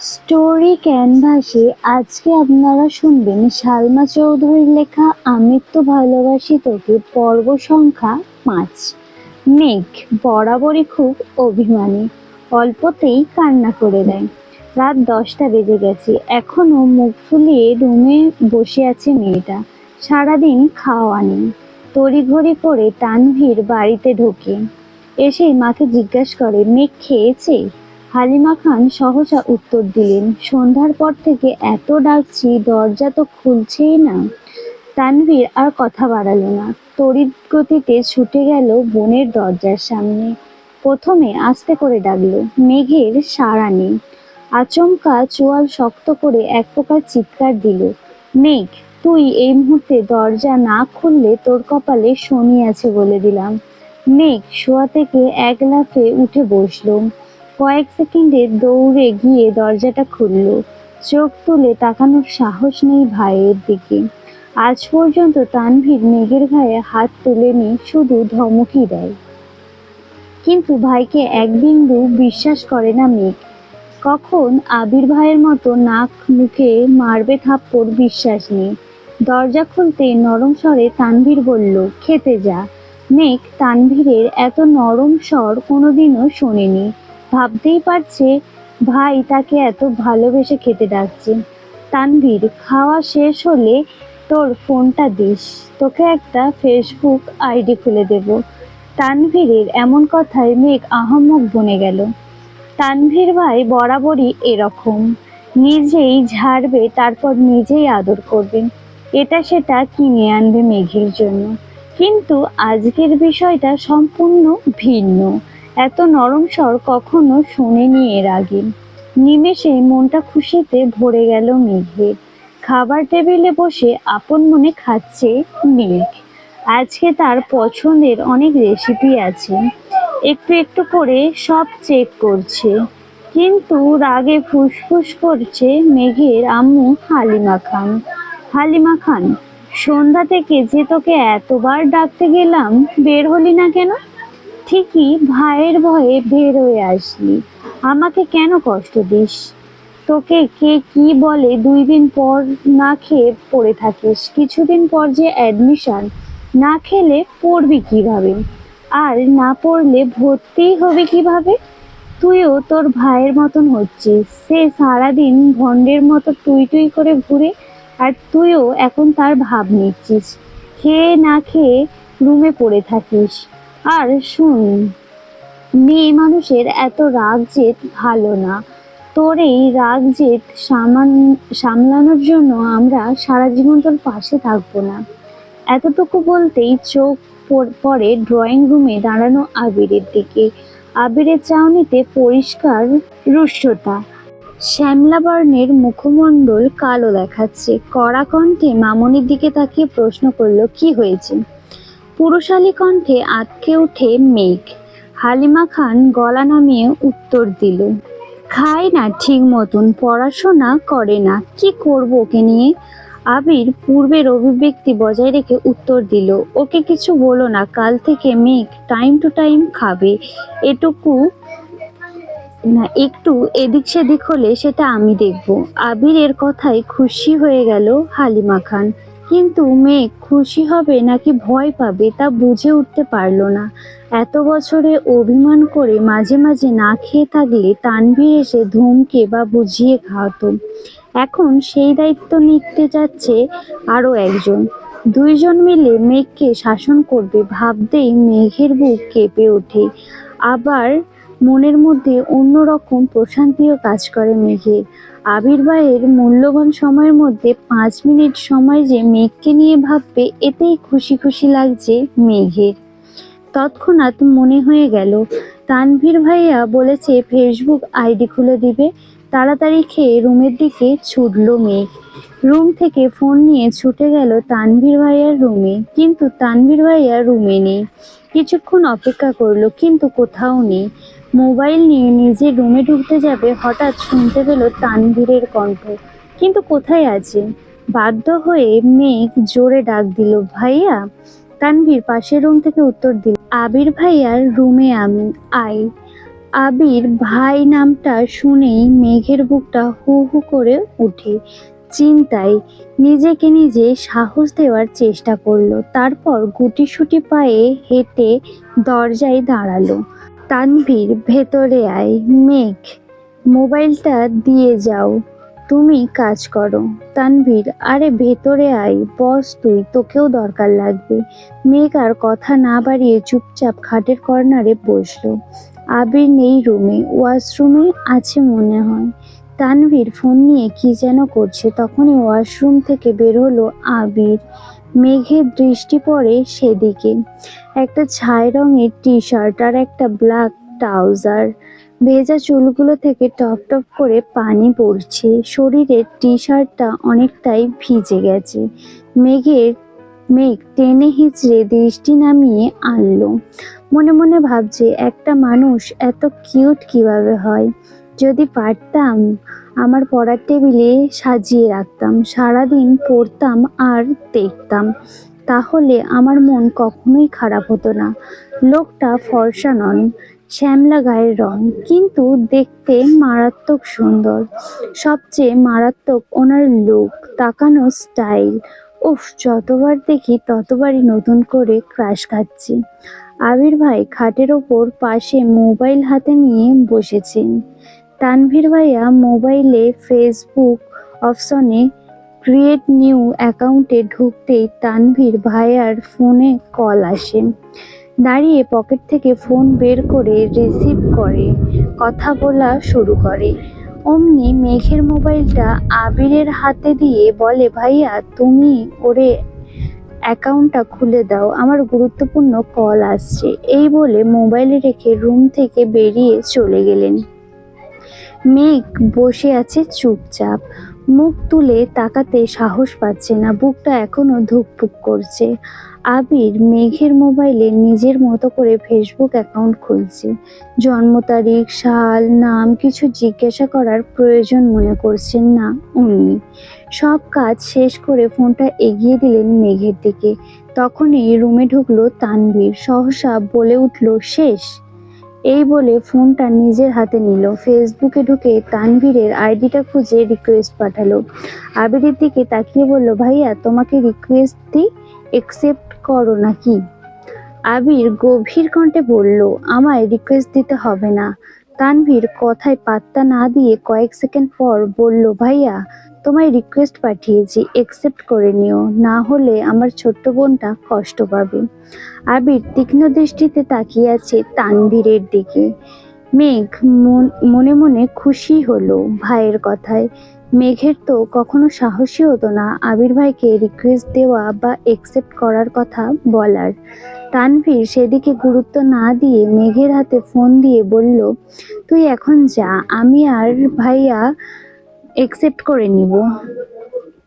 Story ক্যানভাসে আজকে আপনারা শুনবেন সালমা চৌধুরীর লেখা আমি তো ভালোবাসি তোকে, পর্ব সংখ্যা পাঁচ। মেঘ বরাবরই খুব অভিমানী, অল্পতেই কান্না করে দেয়। রাত দশটা বেজে গেছে, এখনও মুখ ফুলিয়ে রুমে বসে আছে মেয়েটা। সারাদিন খাওয়া নেই, তড়িঘড়ি করে তানভীর বাড়িতে ঢোকে। এসে মাকে জিজ্ঞাসা করে, মেঘ খেয়েছে? হালিমা খান সহসা উত্তর দিলেন, সন্ধ্যার পর থেকে এত ডাকছি, দরজা তো খুলছেই না। তানভীর আর কথা বাড়ালো না। তড়িৎ গতিতে ছুটে গেল বোনের দরজার সামনে। প্রথমে আস্তে করে ডাকলো, মেঘের সাড়া নেই। আচমকা চোয়াল শক্ত করে এক প্রকার চিৎকার দিল, মেঘ, তুই এই মুহূর্তে দরজা না খুললে তোর কপালে শনি আছে বলে দিলাম। মেঘ শোয়া থেকে এক লাফে উঠে বসল। কয়েক সেকেন্ডে দৌড়ে গিয়ে দরজাটা খুলল। চোখ তুলে তাকানোর সাহস নেই ভাইয়ের দিকে। আজ পর্যন্ত তানভীর মেঘের গায়ে হাত তুলে তুলেনি শুধু ধমকি দেয়। কিন্তু ভাইকে এক বিন্দু বিশ্বাস করে না মেঘ। কখন আবির ভাইয়ের মতো নাক মুখে মারবে থাপ্পড় বিশ্বাস নেই। দরজা খুলতে নরম স্বরে তানভীর বলল, খেতে যা। মেঘ তানভীরের এত নরম স্বর কোনোদিনও শোনেনি। ভাবতেই পারছে, ভাই, তাকে এত ভালোবেসে খেতে ডাকছে। তানভীর, খাওয়া শেষ হলে তোর ফোনটা দিস। তোকে একটা ফেসবুক আইডি খুলে দেব। তানভীরের এমন কথায় মেঘ আহম্মক বনে গেল। তানভীর ভাই বরাবরই এরকম। নিজেই ঝাড়বে, তারপর নিজেই আদর করবেন এটা সেটা কিনে আনবে মেঘের জন্য। কিন্তু আজকের বিষয়টা সম্পূর্ণ ভিন্ন। এত নরম স্বর কখনো শোনেনি এর আগে। নিমেষে মনটা খুশিতে ভরে গেল মেঘের খাবার টেবিলে বসে আপন মনে খাচ্ছে মেঘ। আজকে তার পছন্দের অনেক রেসিপি আছে। একটু একটু করে সব চেক করছে। কিন্তু রাগে ফুসফুস করছে মেঘের আম্মু হালিমা খান। হালিমা খান, সন্ধ্যা থেকে যে তোকে এতবার ডাকতে গেলাম, বের হলি না কেন? ঠিকই ভাইয়ের ভয়ে বের হয়ে আসলি। আমাকে কেন কষ্ট দিস? তোকে কে কি বলে দুই দিন পর না খেয়ে পড়ে থাকিস। কিছুদিন পর যে অ্যাডমিশন না খেলে পড়বি কীভাবে? আর না পড়লে ভর্তি হবে কীভাবে? তুইও তোর ভাইয়ের মতন হচ্ছিস। সে সারাদিন ভণ্ডের মতো টুই টুই করে ঘুরে আর তুইও এখন তার ভাব নিচ্ছিস। খেয়ে না খেয়ে রুমে পড়ে থাকিস। আর শুন, মেয়ে মানুষের এত রাগ জেদ ভালো না। তোর এই রাগ জেদ সামান, সামলানোর জন্য আমরা সারা জীবন তোর পাশে থাকব না। এতটুকু বলতেই চোখ পড়ে ড্রয়িং রুমে দাঁড়ানো আবিরের দিকে। আবিরের চাউনিতে পরিষ্কার রুষ্টতা। শ্যামলা বর্ণের মুখমণ্ডল কালো দেখাচ্ছে। কড়া কণ্ঠে মামনির দিকে তাকিয়ে প্রশ্ন করল, কি হয়েছে? পুরুষালী কণ্ঠে আটকে ওঠে মেঘ। হালিমা খান গলা নামিয়ে উত্তর দিল খায় না ঠিক মতন, পড়াশোনা করে না, কি করব ওকে নিয়ে? আবির পূর্বের অভিব্যক্তি বজায় রেখে উত্তর দিল, ওকে কিছু বলো না, কাল থেকে মেঘ টাইম টু টাইম খাবে। এটুকু না, একটু এদিক সেদিক হলে সেটা আমি দেখব। আবিরের কথায় খুশি হয়ে গেল হালিমা খান। কিন্তু মেঘ খুশি হবে নাকি ভয় পাবে তা বুঝে উঠতে পারল না। এত বছরে অভিমান করে মাঝে মাঝে না খেয়ে থাকলে তানভীর এসে ধুমকে বা বুঝিয়ে খাওয়াতো। এখন সেই দায়িত্ব নিতে যাচ্ছে আরও একজন। দুইজন মিলে মেঘকে শাসন করবে ভাবতেই মেঘের বুক কেঁপে ওঠে। আবার মনের মধ্যে অন্যরকম প্রশান্তিও কাজ করে মেঘের। আবির্ভাবের মূল্যবান সময়ের মধ্যে পাঁচ মিনিট সময় যে মেঘকে নিয়ে ভাববে, এতেই খুশি খুশি লাগছে মেঘের। তৎক্ষণাৎ মনে হয়ে গেল, তানভীর ভাইয়া বলেছে, ফেসবুক আইডি খুলে দিবে। তাড়াতাড়ি খেয়ে রুমের দিকে ছুটলো মেঘ। রুম থেকে ফোন নিয়ে ছুটে গেল তানভীর ভাইয়ার রুমে। কিন্তু তানভীর ভাইয়া রুমে নেই। কিছুক্ষণ অপেক্ষা করল, কিন্তু কোথাও নেই। মোবাইল নিয়ে নিজে রুমে ঢুকতে যাবে, হঠাৎ শুনতে পেল তানভীরের কণ্ঠ। কিন্তু কোথায় আছে? বাধ্য হয়ে মেঘ জোরে ডাক দিল, ভাইয়া! তানভীর পাশের রুম থেকে উত্তর দিল, আবির ভাইয়ার রুমে আমি আই আবির ভাই নামটা শুনেই মেঘের বুকটা হু হু করে উঠে, চিন্তায় নিজেকে নিজে সাহস দেওয়ার চেষ্টা করল। তারপর গুটিসুটি পায়ে হেঁটে দরজায় দাঁড়াল। তানভীর, ভেতরে আয়। মেঘ, মোবাইলটা দিয়ে যাও। তুমি কাজ করো। তানভীর, আরে ভেতরে আয়। বস তুই, তোকেও দরকার লাগবে। মেঘ আর কথা না বাড়িয়ে চুপচাপ খাটের কর্নারে বসল। আবির নেই রুমে, ওয়াশরুমে আছে মনে হয়। তানভীর ফোন নিয়ে কি যেন করছে, তখনই ওয়াশরুম থেকে বের হলো আবির। মেঘের দৃষ্টি পড়ে সেদিকে। একটা ছাই রঙের টি শার্ট আর একটা ব্ল্যাক ট্রাউজার। ভেজা চুলগুলো থেকে টপ টপ করে পানি পড়ছে। শরীরের টি শার্টটা অনেকটাই ভিজে গেছে। মেঘের মেঘ টেনে হিচড়ে দৃষ্টি নামিয়ে আনলো। মনে মনে ভাবছে, একটা মানুষ এত কিউট কীভাবে হয়? যদি পারতাম আমার পড়ার টেবিলে সাজিয়ে রাখতাম, সারাদিন পড়তাম আর দেখতাম। তাহলে আমার মন কখনোই খারাপ হতো না। লোকটা ফর্সা নন, শ্যামলা গায়ের রং, কিন্তু দেখতে মারাত্মক সুন্দর। সবচেয়ে মারাত্মক ওনার লুক তাকানো স্টাইল উফ, যতবার দেখি ততবারই নতুন করে ক্রাশ খাচ্ছি। আবির ভাই খাটের ওপর পাশে মোবাইল হাতে নিয়ে বসেছেন। তানভীর ভাইয়া মোবাইলে ফেসবুক অপশনে ক্রিয়েট নিউ অ্যাকাউন্টে ঢুকতেই তানভীর ভাইয়ার ফোনে কল আসে। দাঁড়িয়ে পকেট থেকে ফোন বের করে রিসিভ করে, কথা বলা শুরু করে। অমনি মেঘের মোবাইলটা আবিরের হাতে দিয়ে বলে, ভাইয়া, তুমি ওরে অ্যাকাউন্টটা খুলে দাও, আমার গুরুত্বপূর্ণ কল আসছে। এই বলে মোবাইল রেখে রুম থেকে বেরিয়ে চলে গেলেন। মেঘ বসে আছে চুপচাপ। মুখ তুলে তাকাতে সাহস পাচ্ছে না, বুকটা এখনও ধুকপুক করছে। আবির মেঘের মোবাইলে নিজের মতো করে ফেসবুক অ্যাকাউন্ট খুলছে। জন্ম তারিখ, সাল, নাম কিছু জিজ্ঞাসা করার প্রয়োজন মনে করছেন না উনি। সব কাজ শেষ করে ফোনটা এগিয়ে দিলেন মেঘের দিকে। তখনই রুমে ঢুকলো তানভীর। সহসা বলে উঠল, শেষ? এই বলে ফোনটা নিজের হাতে নিল। ফেসবুকে ঢুকে তানভীরের আইডিটা খুঁজে রিকোয়েস্ট পাঠালো। আবিরের দিকে তাকিয়ে বলল, ভাইয়া, তোমাকে রিকোয়েস্ট দিই একসেপ্ট করো নাকি? আবির গভীর কণ্ঠে বলল, আমায় রিকোয়েস্ট দিতে হবে না। তানভীর কথায় পাত্তা না দিয়ে কয়েক সেকেন্ড পর বলল, ভাইয়া তোমায় রিকোয়েস্ট পাঠিয়েছি একসেপ্ট করে নিও। না হলে আমার ছোট্ট বোনটা কষ্ট পাবে। আবির তীক্ষ্ণ দৃষ্টিতে তাকিয়ে আছে তানভীরের দিকে। মেঘ মন- মনে খুশি হলো ভাইয়ের কথায়। মেঘের তো কখনো সাহসী হতো না আবির ভাইকে রিকোয়েস্ট দেওয়া বা একসেপ্ট করার কথা বলার। তানভীর সেদিকে গুরুত্ব না দিয়ে মেঘের হাতে ফোন দিয়ে বলল, তুই এখন যা, আমি আর ভাইয়া একসেপ্ট করে নিব।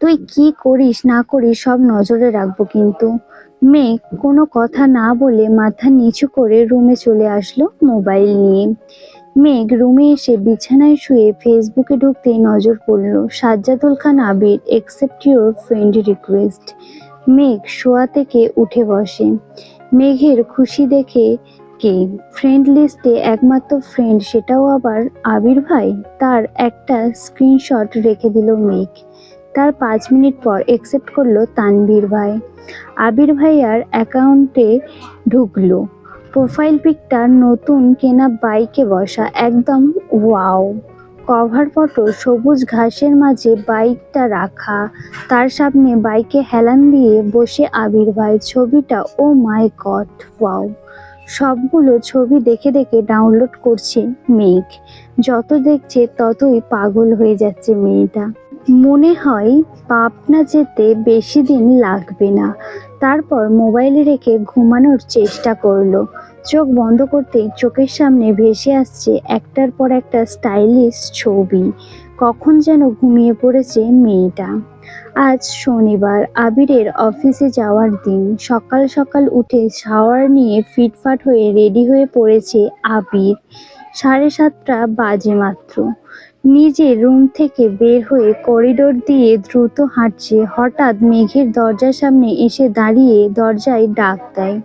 তুই কি করিস, না করিস, সব নজরে রাখব কিন্তু। মেঘ কোনো কথা না বলে মাথা নিচু করে রুমে চলে আসলো মোবাইল নিয়ে। মেঘ রুমে এসে বিছানায় শুয়ে ফেসবুকে ঢুকতেই নজর পড়ল Sajjadul Khan Abir accept your friend request মেঘ শোয়া থেকে উঠে বসে। মেঘের খুশি দেখে কে? ফ্রেন্ড লিস্টে একমাত্র ফ্রেন্ড সেটাও আবার আবির ভাই? তার একটা স্ক্রিনশট রেখে দিল মেঘ। তার পাঁচ মিনিট পর একসেপ্ট করল তানভীর ভাই। আবির ভাইয়ার অ্যাকাউন্টে ঢুকলো। প্রোফাইল পিকটা নতুন কেনা বাইকে বসা, একদম ওয়াও কভার ফটো সবুজ ঘাসের মাঝে বাইকটা রাখা। তার সামনে বাইকে হেলান দিয়ে বসে আবির ভাই। ছবিটা ও মাই গড ওয়াও সবগুলো ছবি দেখে দেখে ডাউনলোড করছে মেঘ। যত দেখছে ততই পাগল হয়ে যাচ্ছে মেয়েটা। মনে হয় পাবনা যেতে বেশি দিন লাগবে না। তারপর মোবাইলে রেখে ঘুমানোর চেষ্টা করল। চোখ বন্ধ করতেই চোখের সামনে ভেসে আসছে একটার পর একটা স্টাইলিশ ছবি। কখন যেন ঘুমিয়ে পড়েছে মেয়েটা। আজ শনিবার আবিরের অফিসে যাওয়ার দিন। সকাল সকাল উঠে শাওয়ার নিয়ে ফিটফাট হয়ে রেডি হয়ে পড়েছে আবির। সাড়ে সাতটা বাজে মাত্র। নিজের রুম থেকে বের হয়ে করিডোর দিয়ে দ্রুত হাঁটছে। হঠাৎ মেঘের দরজার সামনে এসে দাঁড়িয়ে দরজায় ডাক দেয়।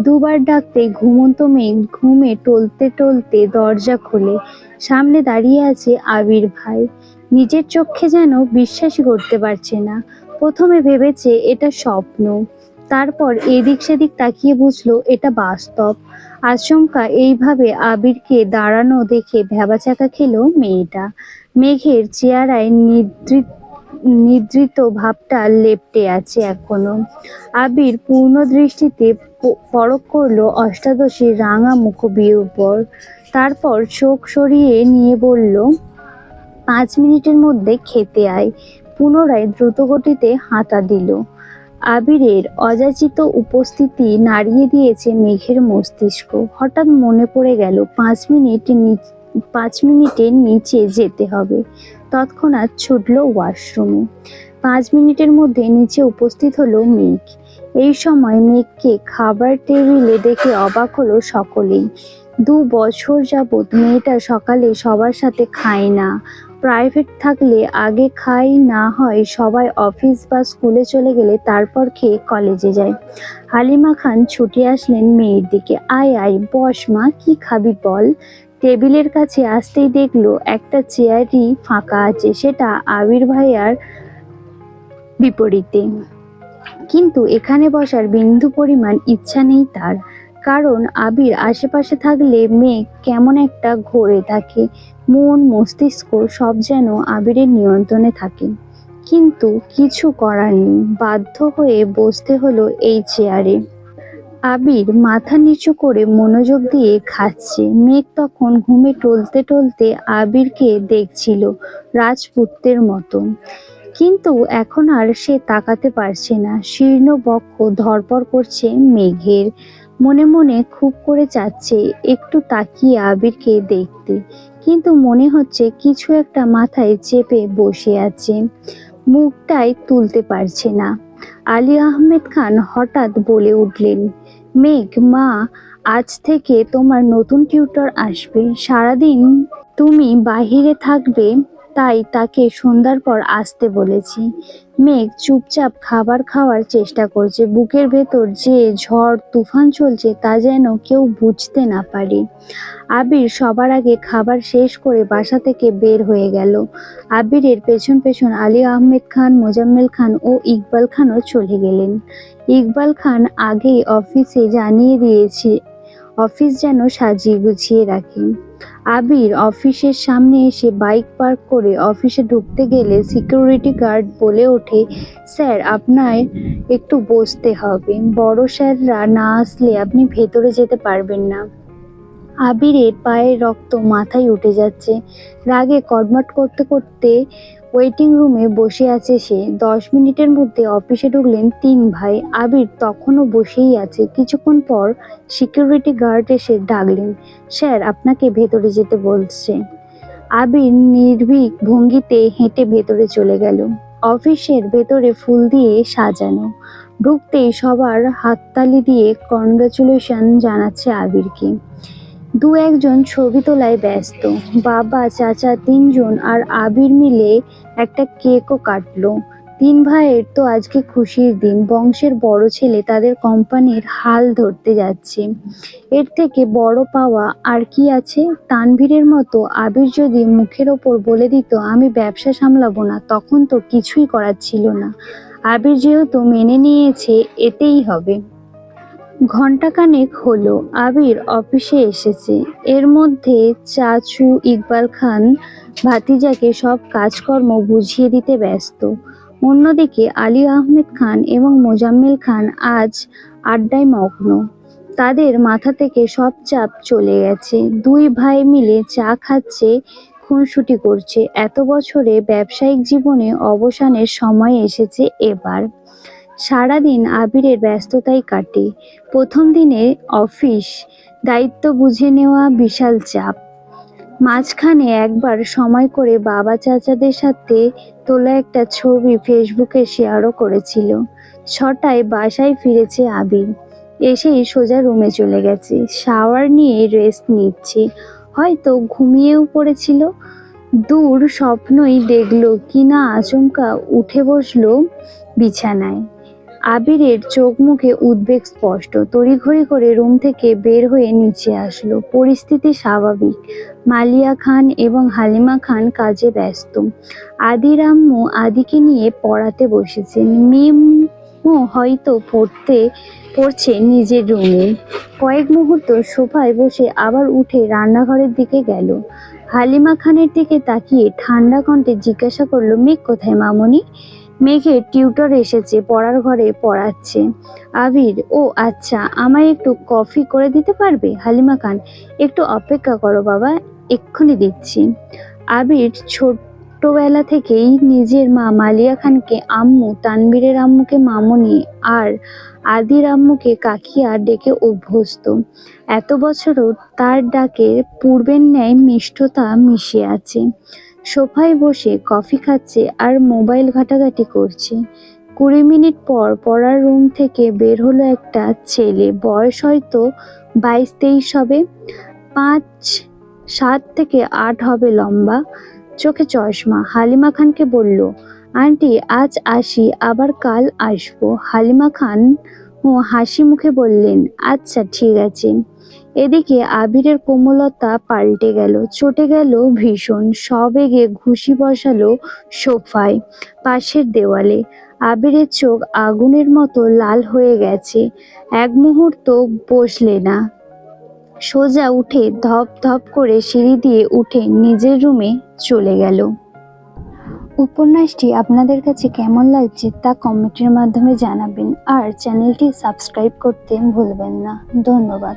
দুবার ডাকতে ঘুমন্ত মেঘ ঘুমে টলতে টলতে দরজা খোলে। সামনে দাঁড়িয়ে আছে আবির ভাই। নিজের চোখে যেন বিশ্বাসই করতে পারছে না। প্রথমে ভেবেছে এটা স্বপ্ন। তারপর এদিক সেদিক তাকিয়ে বুঝলো এটা বাস্তব। আশঙ্কা এইভাবে আবিরকে দাঁড়ানো দেখে ভ্যাবাচাকা খেলো মেয়েটা। মেঘের চেহারায় নিদ্রিত নিদ্রিত ভাবটা লেপ্টে আছে এখনও। আবির পূর্ণ দৃষ্টিতে প- পরখ করল অষ্টাদশীর রাঙা মুখবির উপর। তারপর চোখ সরিয়ে নিয়ে বলল, পাঁচ মিনিটের মধ্যে খেতে আয়। পুনরায় দ্রুতগতিতে হাঁটা দিল। আবিরের অযাচিত উপস্থিতি নাড়িয়ে দিয়েছে মেঘের মস্তিষ্ক। হঠাৎ মনে পড়ে গেল, পাঁচ মিনিট পাঁচ মিনিটের নিচে যেতে হবে। তৎক্ষণাৎ ছুটল ওয়াশরুমে। পাঁচ মিনিটের মধ্যে নিচে উপস্থিত হলো মেঘ। এই সময় মেঘকে খাবার টেবিলে দেখে অবাক হলো সকলেই। দু বছর যাবৎ মেয়েটা সকালে সবার সাথে খায় না। প্রাইভেট থাকলে আগে খাই না হয় সবাই অফিস বা স্কুলে চলে গেলে তারপর খেয়ে কলেজে যায়। হালিমা খান ছুটে আসলেন মেয়ের দিকে। আয় আয়, বস মা, কি খাবি বল? টেবিলের কাছে আসতেই দেখল একটা চেয়ারই ফাঁকা আছে, সেটা আবির ভাইয়ার বিপরীতে। কিন্তু এখানে বসার বিন্দু পরিমাণ ইচ্ছা নেই তার, কারণ আবির আশেপাশে থাকলে মেঘ কেমন একটা ঘোরে থাকে মন, মস্তিষ্ক সব যেন আবিরের নিয়ন্ত্রণে থাকে। কিন্তু কিছু করার নেই, বাধ্য হয়ে বসতে হলো এই চেয়ারে। আবির মাথা নিচু করে মনোযোগ দিয়ে খাচ্ছে। মেঘ তখন ঘুমে টলতে টলতে আবিরকে দেখছিল রাজপুত্রের মতো। কিন্তু এখন আর সে তাকাতে পারছে না। শীর্ণ বক্ষ ধরপড় করছে মেঘের। মনে মনে খুব করে চাচ্ছে একটু তাকিয়ে আবিরকে দেখতে। কিন্তু মনে হচ্ছে কিছু একটা মাথায় চেপে বসে আছে। মুখটাই তুলতে পারছে না। আলী আহমেদ খান হঠাৎ বলে উঠলেন, মেঘ, মা, আজ থেকে তোমার নতুন টিউটর আসবে। সারাদিন তুমি বাহিরে থাকবে, তাই তাকে সন্ধ্যার পর আসতে বলেছি। মেঘ চুপচাপ খাবার খাওয়ার চেষ্টা করছে। বুকের ভেতর যে ঝড় তুফান চলছে তা যেন কেউ বুঝতে না পারে। আবির সবার আগে খাবার শেষ করে বাসা থেকে বের হয়ে গেল। আবিরের পেছন পেছন আলী আহমেদ খান, মোজাম্মেল খান ও ইকবাল খানও চলে গেলেন। ইকবাল খান আগেই অফিসে জানিয়ে দিয়েছে, অফিস যেন সাজিয়ে গুছিয়ে রাখে। আবির অফিসের সামনে এসে বাইক পার্ক করে অফিসে ঢুকতে গেলে সিকিউরিটি গার্ড বলে ওঠে, স্যার, আপনার একটু বসতে হবে। বড় স্যাররা না আসলে আপনি ভেতরে যেতে পারবেন না। আবিরের পায়ের রক্ত মাথায় উঠে যাচ্ছে। রাগে কটমট করতে করতে ওয়েটিং রুমে বসে আছে সে। দশ মিনিটের মধ্যে অফিসে ঢুকলেন তিন ভাই। আবির তখনও বসেই আছে। কিছুক্ষণ পর সিকিউরিটি গার্ড এসে ডাকলেন, স্যার, আপনাকে ভেতরে যেতে বলছে। আবির নির্ভীক ভঙ্গিতে হেঁটে ভেতরে চলে গেল। অফিসের ভেতরে ফুল দিয়ে সাজানো। ঢুকতেই সবার হাততালি দিয়ে কনগ্রাচুলেশন জানাচ্ছে আবিরকে। দু একজন ছবি তোলায় ব্যস্ত। বাবা, চাচা তিনজন আর আবির মিলে একটা কেকও কাটলো। তিন ভাইয়ের তো আজকে খুশির দিন। বংশের বড় ছেলে তাদের কোম্পানির হাল ধরতে যাচ্ছে। এর থেকে বড় পাওয়া আর কি আছে? তানভীরের মতো আবির যদি মুখের ওপর বলে দিত, আমি ব্যবসা সামলাবো না, তখন তো কিছুই করার ছিল না। আবির যেহেতু মেনে নিয়েছে, এতেই হবে। ঘন্টাখানেক হলো আবির অফিসে এসেছে। এর মধ্যে চাচু, ইকবাল খান, ভাতিজাকে সব কাজকর্ম বুঝিয়ে দিতে ব্যস্ত। অন্যদিকে আলী আহমেদ খান এবং মোজাম্মেল খান আজ আড্ডায় মগ্ন। তাদের মাথা থেকে সব চাপ চলে গেছে। দুই ভাই মিলে চা খাচ্ছে, খুনসুটি করছে। এত বছরে ব্যবসায়িক জীবনে অবসানের সময় এসেছে এবার। সারাদিন আবিরের ব্যস্ততাই কাটে। প্রথম দিনে অফিস, দায়িত্ব বুঝে নেওয়া বিশাল চাপ। মাঝখানে একবার সময় করে বাবা চাচাদের সাথে তোলা একটা ছবি ফেসবুকে শেয়ারও করেছিল। ছটায় বাসায় ফিরেছে আবির। এসেই সোজা রুমে চলে গেছে। শাওয়ার নিয়ে রেস্ট নিচ্ছে। হয়তো ঘুমিয়েও পড়েছিল। দূর স্বপ্নই দেখল কিনা আচমকা উঠে বসল বিছানায়। আবিরের চোখ মুখে উদ্বেগ স্পষ্ট। তড়িঘড়ি করে রুম থেকে বের হয়ে নিচে আসলো। পরিস্থিতি স্বাভাবিক। মালিয়া খান এবং হালিমা খান কাজে ব্যস্ত। আদির আম্মু আদিকে নিয়ে পড়াতে বসেছেন। মিমও হয়তো পড়তে, পড়ছে নিজের রুমে। কয়েক মুহূর্ত সোফায় বসে আবার উঠে রান্নাঘরের দিকে গেল। হালিমা খানের দিকে তাকিয়ে ঠান্ডা কণ্ঠে জিজ্ঞাসা করল, মেঘ কোথায় মামনি? মেঘের টিউটর এসেছে, পড়ার ঘরে পড়াচ্ছে। আবির, ও আচ্ছা আমায় একটু কফি করে দিতে পারবে? হালিমা খান, একটু অপেক্ষা করো বাবা, এক্ষুনি দিচ্ছি। আবির ছোট্টবেলা থেকেই নিজের মা মালিয়া খানকে, আম্মু, তানবীরের আম্মুকে, মামনি আর আদির আম্মুকে কাকিয়া ডেকে অভ্যস্ত। এত বছরও তার ডাকে পূর্বের ন্যায় মিষ্টতা মিশে আছে। সোফায় বসে কফি খাচ্ছে আর মোবাইল ঘাটাঘাটি করছে। কুড়ি মিনিট পর পড়ার রুম থেকে বের হলো একটা ছেলে। বয়স হয়তো বাইশ তেইশ হবে। পাঁচ, সাত থেকে আট হবে লম্বা। চোখে চশমা। হালিমা খানকে বলল, আন্টি, আজ আসি, আবার কাল আসব। হালিমা খান ও হাসি মুখে বললেন আচ্ছা ঠিক আছে। এদিকে আবিরের কোমলতা পাল্টে গেল, চটে গেল ভীষণ সবেগে ঘুষি বসালো সোফায়, পাশের দেওয়ালে। আবিরের চোখ আগুনের মতো লাল হয়ে গেছে, এক মুহূর্ত বসলে না। সোজা উঠে ধপ ধপ করে সিঁড়ি দিয়ে উঠে নিজের রুমে চলে গেল। উপন্যাসটি আপনাদের কাছে কেমন লাগছে তা কমেন্টের মাধ্যমে জানাবেন। আর চ্যানেলটি সাবস্ক্রাইব করতে ভুলবেন না। ধন্যবাদ।